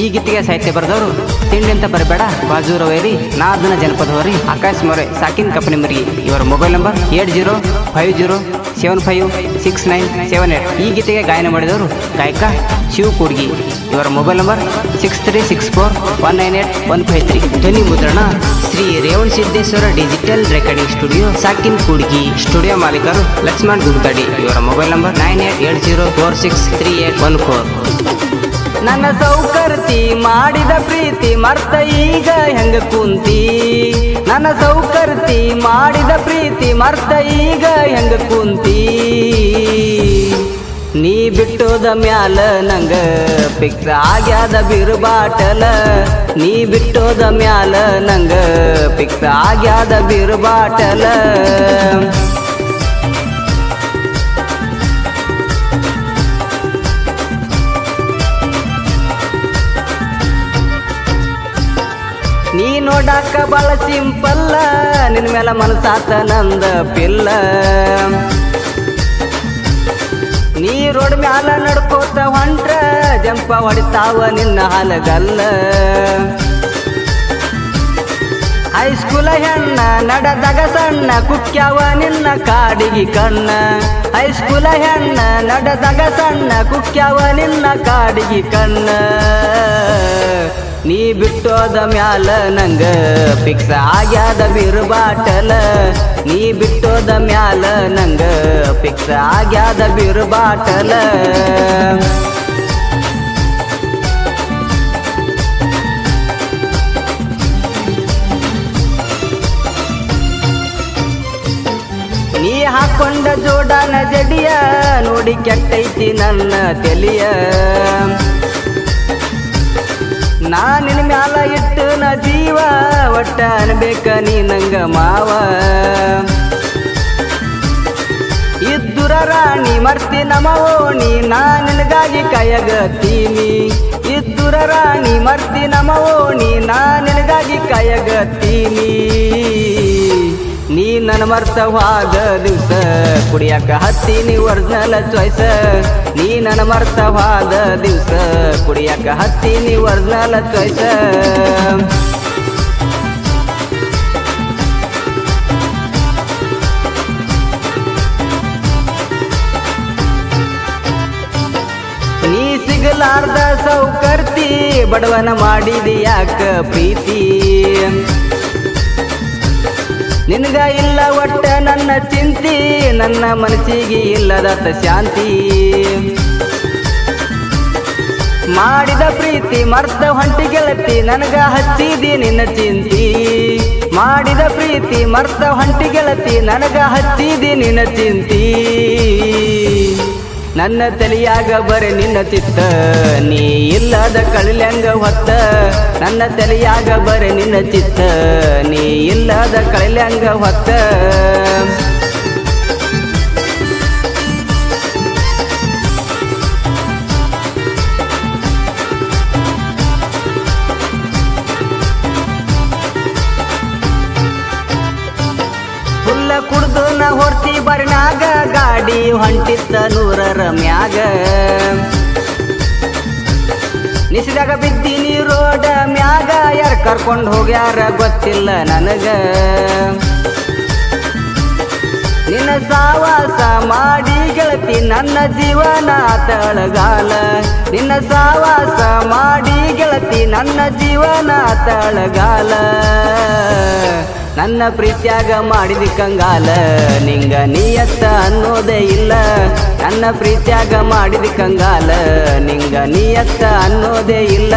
ಈ ಗೀತೆಗೆ ಸಾಹಿತ್ಯ ಬರೆದವರು, ತಿಂಡಿ ಅಂತ ಬರಬೇಡ ಬಾಜೂರವೇರಿ ಜನಪದ ಹೊರಿ ಆಕಾಶ್ ಮೊರೆ, ಸಾಕಿನ್ ಕಂಪನಿ ಮರಿಗೆ. ಇವರ mobile number eight zero five zero seven five six nine seven eight. ಈ ಗೀತೆಗೆ ಗಾಯನ ಮಾಡಿದವರು ಗಾಯಕ ಶಿವ್ ಕೂಡ್ಗಿ. ಇವರ mobile number six three six four one nine eight one five three. ಧ್ವನಿ ಮುದ್ರಣ Shri Revan Siddeshwara digital recording studio, ಸಾಕಿನ್ Kudgi. Studio ಮಾಲೀಕರು ಲಕ್ಷ್ಮಣ್ ಗುಡ್ತಡಿ ಇವರ mobile number nine eight eight zero four six three eight one four. ನನ್ನ ಸೌಕರ್ತಿ ಮಾಡಿದ ಪ್ರೀತಿ, ಮರ್ತ ಈಗ ಹೆಂಗ ಕುಂತಿ? ನನ್ನ ಸೌಕರ್ತಿ ಮಾಡಿದ ಪ್ರೀತಿ, ಮರ್ತ ಈಗ ಹೆಂಗ ಕುಂತಿ? ನೀ ಬಿಟ್ಟೋದ ಮ್ಯಾಲ ನಂಗ ಪಿಕ್ಸ್ ಆಗ್ಯಾದ ಬಿರು ಬಾಟಲ ನೀ ಬಿಟ್ಟೋದ ಮ್ಯಾಲ ನಂಗ ಪಿಕ್ಸ್ ಆಗ್ಯಾದ ಬಿರು ನೋಡಾಕ ಬಾಳ ಸಿಂಪಲ್ಲ, ನಿನ್ ಮೇಲೆ ಮನಸಾತ ನಂದ ಪಿಲ್ಲ. ನೀ ರೋಡ್ ಮ್ಯಾಲ ನಡ್ಕೋತ ಹೊಂಟ್ರ, ಜಂಪ ಹೊಡಿತಾವ ನಿನ್ನ ಹಾಲಗಲ್ಲ. ಹೈಸ್ಕೂಲ ಹೆಣ್ಣ, ನಡೆದಾಗ ಸಣ್ಣ ಕುಕ್ಕ್ಯಾವ ನಿನ್ನ ಕಾಡಿಗೆ ಕಣ್ಣ. ಹೈಸ್ಕೂಲ ಹೆಣ್ಣ, ನಡೆದಾಗ ಸಣ್ಣ ಕುಕ್ಕ್ಯಾವ ನಿನ್ನ ಕಾಡಿಗಿ ಕಣ್ಣ. ನೀ ಬಿಟ್ಟೋದ ಮ್ಯಾಲ ನಂಗ ಫಿಕ್ಸ್ ಆಗ್ಯಾದ ಬಿರು ಬಾಟಲ ನೀ ಬಿಟ್ಟೋದ ಮ್ಯಾಲ ನಂಗ ಫಿಕ್ಸ್ ಆಗ್ಯಾದ ಬಿರು ಬಾಟಲ ನೀ ಹಾಕೊಂಡ ಜೋಡನ ಜಡಿಯ, ನೋಡಿ ಕೆಟ್ಟೈತಿ ನನ್ನ ತೆಲಿಯ. ನಾ ನಿನ್ ಮ್ಯಾಲ ಇಟ್ಟು ನ ಜೀವ, ಒಟ್ಟ ಅನ್ಬೇಕ ನೀ ನಂಗ ಮಾವ. ಇದ್ದುರ ರಾಣಿ ಮರ್ತಿ ನಮವೋಣಿ ನಾ ನಿನಗಾಗಿ ಕಯಗತ್ತೀನಿ. ಇದ್ದುರ ರಾಣಿ ಮರ್ತಿ ನಮವೋಣಿ ನಾ ನಿನಗಾಗಿ ಕಯಗತ್ತೀನಿ. ನೀ ನನ್ನ ಮರ್ತವಾದ ದಿವಸ, ಕುಡಿಯಾಕ ಹತ್ತೀನಿ ಒರ್ಜಿನಲ್ ಚಾಯ್ಸ. ನೀ ನನ್ನ ಮರ್ತವಾದ ದಿವಸ, ಕುಡಿಯಾಕ ಹತ್ತಿ ನೀ ವರ್ಜನ ಚಾಯ್ಸ. ನೀ ಸಿಗಲಾರ್ದ ಸೌಕರ್ತಿ, ಬಡವನ ಮಾಡಿದ ಯಾಕ ಪ್ರೀತಿ? ನಿನಗ ಇಲ್ಲ ಒಟ್ಟ ನನ್ನ ಚಿಂತಿ, ನನ್ನ ಮನಸ್ಸಿಗೆ ಇಲ್ಲದತ್ತ ಶಾಂತಿ. ಮಾಡಿದ ಪ್ರೀತಿ ಮರ್ತ ಹೊಂಟಿ ಗೆಳತಿ, ನನಗ ಹಚ್ಚಿದಿ ನಿನ್ನ ಚಿಂತಿ. ಮಾಡಿದ ಪ್ರೀತಿ ಮರ್ತ ಹೊಂಟಿ ಗೆಳತಿ, ನನಗ ಹಚ್ಚಿದಿ ನಿನ್ನ ಚಿಂತಿ. ನನ್ನ ತಲೆಯಾಗ ಬರೆ ನಿನ್ನ ಚಿತ್ತ ನೀ ಇಲ್ಲದ ಕಳಿಲ್ಯಂಗ ಹೊತ್ತ ನನ್ನ ತಲೆಯಾಗ ಬರೆ ನಿನ್ನ ಚಿತ್ತ ನೀ ಇಲ್ಲದ ಕಳಿಲ್ಯಂಗ ಹೊತ್ತ ಫುಲ್ಲ ಕುಡ್ದು ನ ಹೊರ್ತಿ ಬರ್ನಾಗ ಗಾಡಿ ಹೊಂಟಿತ್ತ ನೂರರ ಮ್ಯಾಗ. ನಿಸಿದಾಗ ಬಿದ್ದೀನಿ ರೋಡ ಮ್ಯಾಗ. ಯಾರ ಕರ್ಕೊಂಡು ಹೋಗ್ಯಾರ ಗೊತ್ತಿಲ್ಲ ನನಗ. ನಿನ್ನ ಸಾವಾಸ ಮಾಡಿ ಗೆಳತಿ ನನ್ನ ಜೀವನ ತಳಗಾಲ. ನಿನ್ನ ಸಾವಾಸ ಮಾಡಿ ಗೆಳತಿ ನನ್ನ ಜೀವನ ತಳಗಾಲ. ನನ್ನ ಪ್ರೀತ್ಯಾಗ ಮಾಡಿದಿ ಕಂಗಾಲ, ನಿಂಗ ನಿಯತ್ತ ಅನ್ನೋದೇ ಇಲ್ಲ. ನನ್ನ ಪ್ರೀತ್ಯಾಗ ಮಾಡಿದಿ ಕಂಗಾಲ, ನಿಂಗ ನಿಯತ್ತ ಅನ್ನೋದೇ ಇಲ್ಲ.